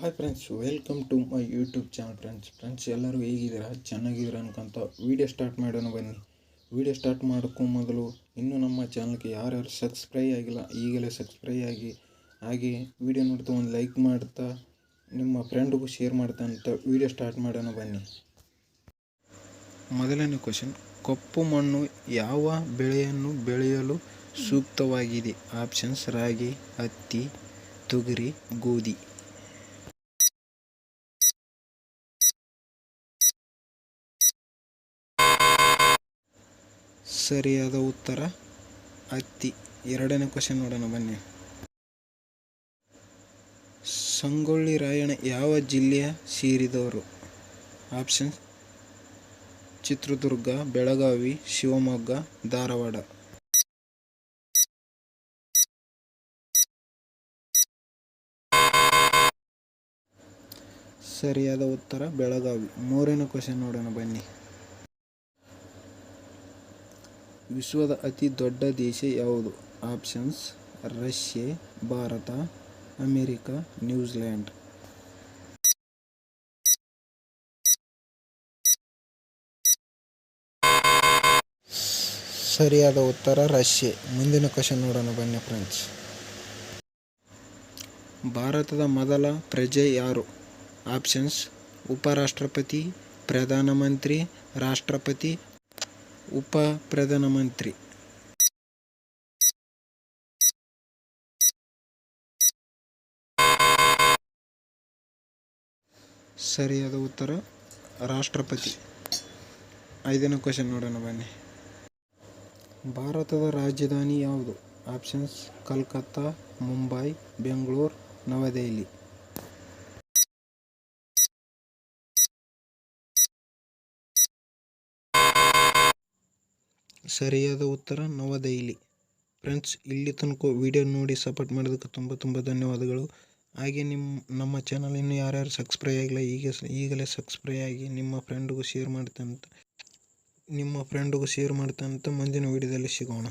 Hi friends welcome to my YouTube channel friends friends ಎಲ್ಲರೂ ಹೇಗಿದ್ದೀರಾ? ಚೆನ್ನಾಗಿದ್ದೀರಾ ಅನ್ಕೊಂತ ವೀಡಿಯೋ ಸ್ಟಾರ್ಟ್ ಮಾಡೋಣ ಬನ್ನಿ. ವೀಡಿಯೋ ಸ್ಟಾರ್ಟ್ ಮಾಡೋಕ್ಕೂ ಮೊದಲು ಇನ್ನೂ ನಮ್ಮ ಚಾನಲ್ಗೆ ಯಾರ್ಯಾರು ಸಬ್ಸ್ಕ್ರೈಬ್ ಆಗಿಲ್ಲ, ಈಗಲೇ ಸಬ್ಸ್ಕ್ರೈಬ್ ಆಗಿ, ಹಾಗೆ ವೀಡಿಯೋ ನೋಡ್ತಾ ಒಂದು ಲೈಕ್ ಮಾಡ್ತಾ, ನಿಮ್ಮ ಫ್ರೆಂಡ್ಗೂ ಶೇರ್ ಮಾಡ್ತಾ ಅಂತ ವೀಡಿಯೋ ಸ್ಟಾರ್ಟ್ ಮಾಡೋಣ ಬನ್ನಿ. ಮೊದಲನೇ ಕ್ವಶನ್ ಕಪ್ಪು ಮಣ್ಣು ಯಾವ ಬೆಳೆಯನ್ನು ಬೆಳೆಯಲು ಸೂಕ್ತವಾಗಿದೆ? ಆಪ್ಷನ್ಸ್ ರಾಗಿ, ಹತ್ತಿ, ತೊಗರಿ, ಗೋಧಿ. ಸರಿಯಾದ ಉತ್ತರ? ಹತ್ತಿ ಎರಡನೇ ಕ್ವಶನ್ ನೋಡೋಣ, ಬನ್ನಿ. ಸಂಗೊಳ್ಳಿ ರಾಯಣ್ಣ ಯಾವ ಜಿಲ್ಲೆಯ ಸೇರಿದವರು? ಆಪ್ಷನ್ ಚಿತ್ರದುರ್ಗ, ಬೆಳಗಾವಿ, ಶಿವಮೊಗ್ಗ, ಧಾರವಾಡ. ಸರಿಯಾದ ಉತ್ತರ, ಬೆಳಗಾವಿ. ಮೂರನೇ ಕ್ವಶನ್ ನೋಡೋಣ, ಬನ್ನಿ. ವಿಶ್ವದ ಅತಿ ದೊಡ್ಡ ದೇಶ ಯಾವುದು? Options, Russia, Bharat, America New Zealand ಸರಿಯಾದ ಉತ್ತರ ರಷ್ಯೆ. ಮುಂದಿನ ಕ್ವಶನ್ ನೋಡೋಣ, ಬನ್ನಿ ಫ್ರೆಂಡ್ಸ್. ಭಾರತದ ಮೊದಲ ಪ್ರಜೆ ಯಾರು? ಆಪ್ಷನ್ಸ್, ಉಪರಾಷ್ಟ್ರಪತಿ, ಪ್ರಧಾನಮಂತ್ರಿ, ರಾಷ್ಟ್ರಪತಿ ಉಪ ಪ್ರಧಾನಮಂತ್ರಿ ಸರಿಯಾದ ಉತ್ತರ, ರಾಷ್ಟ್ರಪತಿ. ಐದನೇ ಕ್ವಶನ್ ನೋಡೋಣ ಬನ್ನಿ. ಭಾರತದ ರಾಜಧಾನಿ ಯಾವುದು? ಆಪ್ಷನ್ಸ್ ಕಲ್ಕತ್ತಾ, ಮುಂಬೈ, ಬೆಂಗಳೂರು, ನವದೆಹಲಿ. ಸರಿಯಾದ ಉತ್ತರ ನವದೆಹಲಿ. ಫ್ರೆಂಡ್ಸ್, ಇಲ್ಲಿ ತನಕ ವಿಡಿಯೋ ನೋಡಿ ಸಪೋರ್ಟ್ ಮಾಡೋದಕ್ಕೆ ತುಂಬ ತುಂಬ ಧನ್ಯವಾದಗಳು. ಹಾಗೆ ನಿಮ್ಮ ನಮ್ಮ ಚಾನಲ್ ಇನ್ನು ಯಾರ್ಯಾರು ಸಬ್ಸ್ಕ್ರೈಬ್ ಆಗಿಲ್ಲ, ಈಗ ಈಗಲೇ ಸಬ್ಸ್ಕ್ರೈಬ್ ಆಗಿ ನಿಮ್ಮ ಫ್ರೆಂಡ್ಗೂ ಶೇರ್ ಮಾಡ್ತಂತ ನಿಮ್ಮ ಫ್ರೆಂಡ್ಗೂ ಶೇರ್ ಮಾಡ್ತಂತ ಮುಂದಿನ ವಿಡಿಯೋದಲ್ಲಿ ಸಿಗೋಣ.